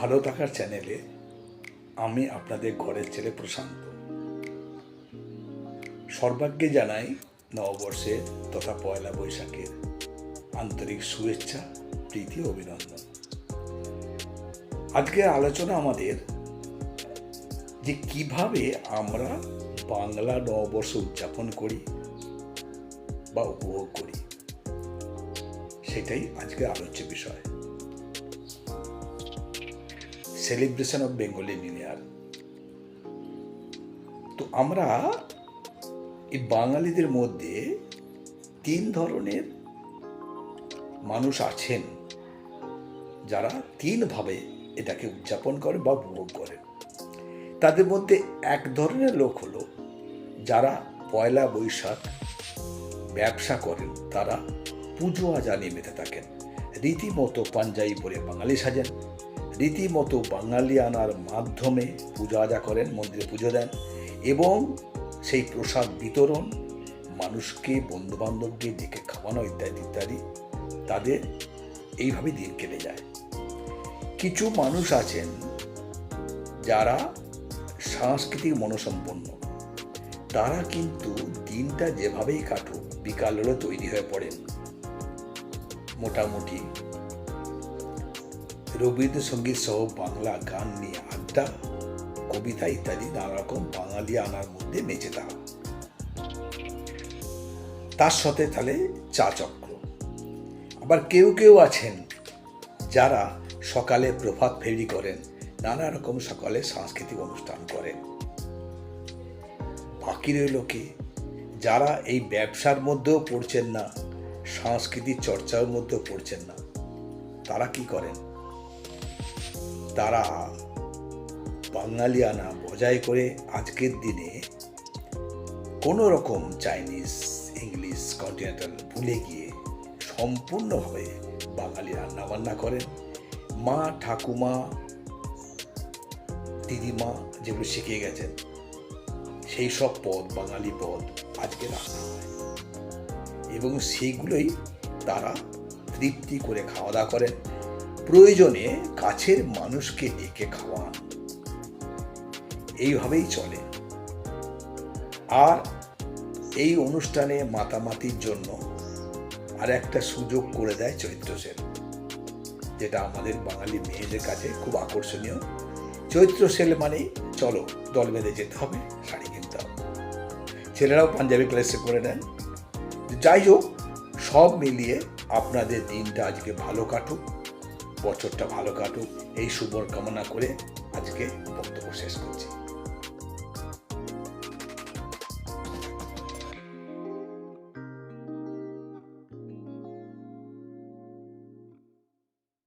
ভালো থাকার চ্যানেলে আমি আপনাদের ঘরের ছেলে প্রশান্ত। সর্বাগ্যে জানাই নববর্ষের তথা পয়লা বৈশাখের আন্তরিক শুভেচ্ছা, প্রীতি অভিনন্দন। আজকের আলোচনা আমাদের যে কীভাবে আমরা বাংলা নববর্ষ উদযাপন করি বা উপভোগ করি, সেটাই আজকের আলোচ্য বিষয়। সেলিব্রেশন অফ বেঙ্গলি নিউ তো আমরা এই বাঙালিদের মধ্যে তিন ধরনের মানুষ আছেন যারা তিনভাবে এটাকে উদযাপন করে বা উপভোগ করে। তাদের মধ্যে এক ধরনের লোক হলো যারা পয়লা বৈশাখ ব্যবসা করেন, তারা পুজো আজা নিয়ে মেতে থাকেন। রীতিমতো পাঞ্জাবি পরে বাঙালি সাজেন। রীতিমতো বাঙালি আনার মাধ্যমে পূজা আজা করেন, মন্দিরে পুজো দেন এবং সেই প্রসাদ বিতরণ, মানুষকে, বন্ধুবান্ধবকে ডেকে খাওয়ানো ইত্যাদি ইত্যাদি, তাদের এইভাবে দিন কেটে যায়। কিছু মানুষ আছেন যারা সাংস্কৃতিক মনসম্পন্ন। তারা কিন্তু দিনটা যেভাবেই কাটুক, বিকাল হলে তৈরি হয়ে পড়েন। মোটামুটি রবীন্দ্রসঙ্গীত সহ বাংলা গান নিয়ে আড্ডা, কবিতা ইত্যাদি নানা রকম বাঙালি আনার মধ্যে নেচে তারা। তার সাথে তাহলে চা চক্র। আবার কেউ কেউ আছেন যারা সকালে প্রভাত ফেরি করেন, নানা রকম সকালে সাংস্কৃতিক অনুষ্ঠান করেন। বাকি রইল কে? যারা এই ব্যবসার মধ্যেও পড়ছেন না, সাংস্কৃতিক চর্চার মধ্যেও পড়ছেন না, তারা কি করেন? তারা বাঙালিয়ানা বজায় করে আজকের দিনে কোনো রকম চাইনিজ, ইংলিশ, কন্টিনেন্টাল ভুলে গিয়ে সম্পূর্ণভাবে বাঙালি রান্নাবান্না করেন। মা, ঠাকুমা, দিদিমা যেগুলো শিখে গেছেন, সেই সব পদ, বাঙালি পদ আজকে রান্না হয়। এবং সেইগুলোই তারা তৃপ্তি করে খাওয়া দাওয়া করেন। প্রয়োজনে কাছের মানুষকে ডেকে খাওয়ান এইভাবেই চলে। আর এই অনুষ্ঠানে মাতামাতির জন্য আর একটা সুযোগ করে দেয় চৈত্র সেন, যেটা আমাদের বাঙালি মেয়েদের কাছে খুব আকর্ষণীয়। চৈত্র সেল মানেই চলো, দল বেঁধে যেতে হবে, শাড়ি কিনতে হবে। ছেলেরাও পাঞ্জাবি ক্লাসে করে নেন। যাই হোক, সব মিলিয়ে আপনাদের দিনটা আজকে ভালো কাটুক। বছরটা ভালো কাটুক এই শুভর কামনা করে আজকে বক্তব্য শেষ করছি।